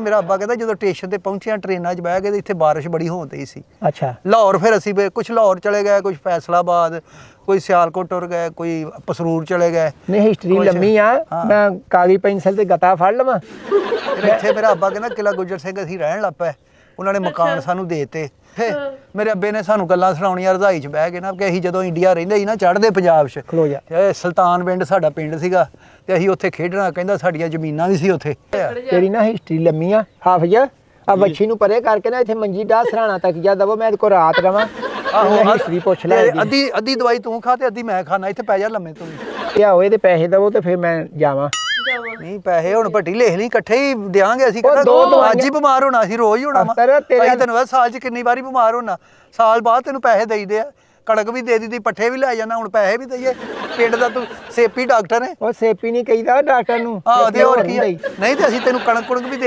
ਮੇਰਾ ਅੱਬਾ ਕਹਿੰਦਾ ਜਦੋਂ ਸਟੇਸ਼ਨ ਤੇ ਪਹੁੰਚਿਆ ਟ੍ਰੇਨਾਂ 'ਚ ਬਹਿ ਗਏ ਤੇ ਇੱਥੇ ਬਾਰਿਸ਼ ਬੜੀ ਹੋਣ ਡਈ ਸੀ। ਅੱਛਾ। ਲਾਹੌਰ ਫਿਰ ਅਸੀਂ ਕੁਝ ਲਾਹੌਰ ਚਲੇ ਗਏ ਕੁਝ ਫੈਸਲਾਬਾਦ ਕੋਈ ਸਿਆਲਕੋਟ ਟੁਰ ਗਏ ਕੋਈ ਪਸਰੂਰ ਚਲੇ ਗਏ। ਨਹੀਂ ਹਿਸਟਰੀ ਲੰਮੀ ਆ। ਮੈਂ ਕਾਲੀ ਪੈਨਸਲ ਤੇ ਗਤਾ ਫੜ ਲਵਾਂ। ਇੱਥੇ ਮੇਰਾ ਅੱਬਾ ਕਹਿੰਦਾ ਕਿਲਾ ਗੁੱਜਰ ਸਿੰਘ ਅਸੀਂ ਰਹਿਣ ਲੱਗ ਪਏ। ਉਹਨਾਂ ਨੇ ਮਕਾਨ ਸਾਨੂੰ ਦੇਤੇ। ਫੇ ਮੇਰੇ ਅੱਬੇ ਨੇ ਸਾਨੂੰ ਗੱਲਾਂ ਸੁਣਾਉਣੀਆਂ ਰਜ਼ਾਈ 'ਚ ਬਹਿ ਕੇ ਨਾ ਕਿ ਅਸੀਂ ਜਦੋਂ ਇੰਡੀਆ ਰਹਿੰਦੇ ਸੀ ਨਾ ਚੜ੍ਹਦੇ ਪੰਜਾਬ 'ਚ। ਖਲੋ ਜਾ। ਇਹ ਸੁਲਤਾਨ ਪਿੰਡ ਸਾਡਾ ਪਿੰਡ ਸੀਗਾ ਤੇ ਅਸੀਂ ਉੱਥੇ ਖੇਡਣਾ ਕਹਿੰਦਾ ਸਾਡੀਆਂ ਜ਼ਮੀਨਾਂ ਵੀ ਸੀ ਉੱਥੇ। ਤੇਰੀ ਨਾ ਹਿਸਟਰੀ ਲੰਮੀ ਆ ਹਾਫਿਜ਼। ਆ ਬੱਚੀ ਨੂੰ ਪਰੇ ਕਰਕੇ ਨਾ ਇੱਥੇ ਮੰਜੀ ਡਾਹ ਸਰਾਣਾ ਤੱਕ ਜਾ ਦਵੋ ਮੈਂ ਕੋਲ ਰਾਤ ਰਵਾਂ। ਆਹੋ ਹਿਸਟਰੀ ਪੁੱਛ ਲੈ। ਅੱਧੀ ਅੱਧੀ ਦਵਾਈ ਤੂੰ ਖਾ ਤੇ ਅੱਧੀ ਮੈਂ ਖਾਣਾ ਇੱਥੇ ਪੈ ਜਾ ਲੰਮੇ ਤੂੰ ਵੀ। ਇਹ ਹੋਏ ਤੇ ਪੈਸੇ ਦਵੋ ਤੇ ਫਿਰ ਮੈਂ ਜਾਵਾਂ। ਨਹੀਂ ਪੈਸੇ ਹੁਣ ਭੱਟੀ ਲਿਖ ਲਈ ਇਕੱਠੇ ਹੀ ਦਿਆਂਗੇ ਅਸੀਂ ਕਿਹੜਾ ਦੋ ਅੱਜ ਦਵਾਈਆਂ- ਹੀ ਬਿਮਾਰ ਹੋਣਾ ਸੀ ਰੋਜ਼ ਹੀ ਹੋਣਾ ਵਾ। ਅਖਤਰ, ਤੇਰੇ- ਅਸੀਂ ਤੈਨੂੰ ਪਤਾ ਸਾਲ 'ਚ ਕਿੰਨੀ ਵਾਰੀ ਬਿਮਾਰ ਹੋਣਾ। ਸਾਲ ਬਾਅਦ ਤੈਨੂੰ ਪੈਸੇ ਦੇਈਦੇ ਆ। ਕਣਕ ਵੀ ਦੇ ਦਿੱਤੀ ਪੱਠੇ ਵੀ ਲੈ ਜਾਣਾ ਹੁਣ ਪੈਸੇ ਵੀ ਦਈਏ। ਪਿੰਡ ਦਾ ਤੂੰ ਸੇਪੀ ਡਾਕਟਰ ਹੈ। ਉਹ ਸੇਪੀ ਨਹੀਂ ਕਹੀਦਾ ਡਾਕਟਰ ਨੂੰ। ਆਹ ਤੇ ਹੋਰ ਕੀ ਆ? ਨਹੀਂ। ਨਹੀਂ ਤੇ ਅਸੀਂ ਤੈਨੂੰ ਕਣਕ ਕੁਣਕ ਵੀ ਦੇ